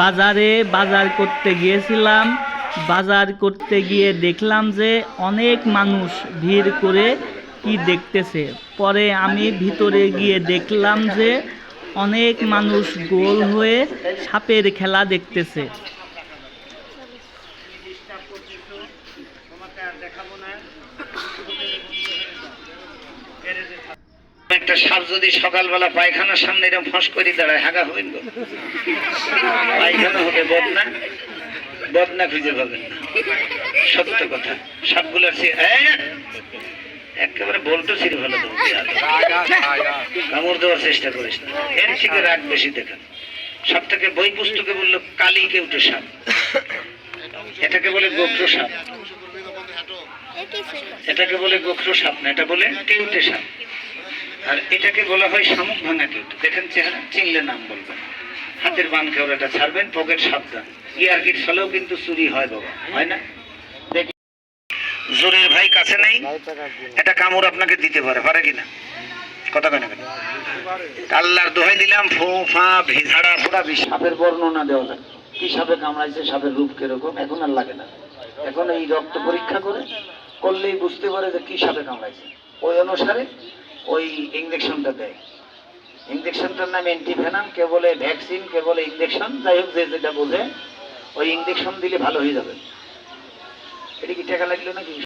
বাজারে বাজার করতে গিয়েছিলাম। বাজার করতে গিয়ে দেখলাম যে অনেক মানুষ ভিড় করে কি দেখতেছে। পরে আমি ভিতরে গিয়ে দেখলাম যে অনেক মানুষ গোল হয়ে সাপের খেলা দেখতেছে। একটা সাপ যদি সকালবেলা পায়খানার সামনে এরকম ফস করে দাঁড়ায়, হাগা হবেন। পায়খানা হবে, বদনা? বদনা খুঁজে পাবেন না। সত্য কথা। সাপগুলো একেবারে বলতো ছিঁড়ে ভালো কামড় দেওয়ার চেষ্টা করিস না। এর থেকে রাগ বেশি দেখা। সব থেকে বই পুস্তকে বলল, কালি কেউটে সাপ। এটাকে বলে গোপ্র সাপ। এটাকে বলে গোখ্র সাপ না, এটা বলে কেউটে সাপ। আর এটাকে বলা হয় শামুক ভাঙা কেউট দেখেন চেহারা চিনলে নাম বলবেন হাতের বান কেওড়াটা ছাড়বেন, পকেট সাবধান। ইয়ার কিট ফলেও কিন্তু চুরি হয় বাবা, হয় না? জোরের ভাই কাছে এটা কামড় আপনাকে দিতে পারে পারে কিনা কথা কেন? আল্লাহর দোহাই দিলাম, ফো, ফা ফোড়া সাপের বর্ণনা দেওয়া যায়। কি সাপে কামড়াইছে, সাপের রূপ কীরকম? এখন আর লাগে না। এখন এই রক্ত পরীক্ষা করে, করলেই বুঝতে পারে যে কি সাপে কামড়াইছে। ওই অনুসারে ওই ইঞ্জেকশনটা দেয়। ইঞ্জেকশনটার নাম অ্যান্টিভেনাম কে বলে ভ্যাকসিন কে বলে ইঞ্জেকশন যাই হোক যে যেটা বোঝে, ওই ইঞ্জেকশন দিলে ভালো হয়ে যাবে। এটা কি টাকা লাগল নাকি?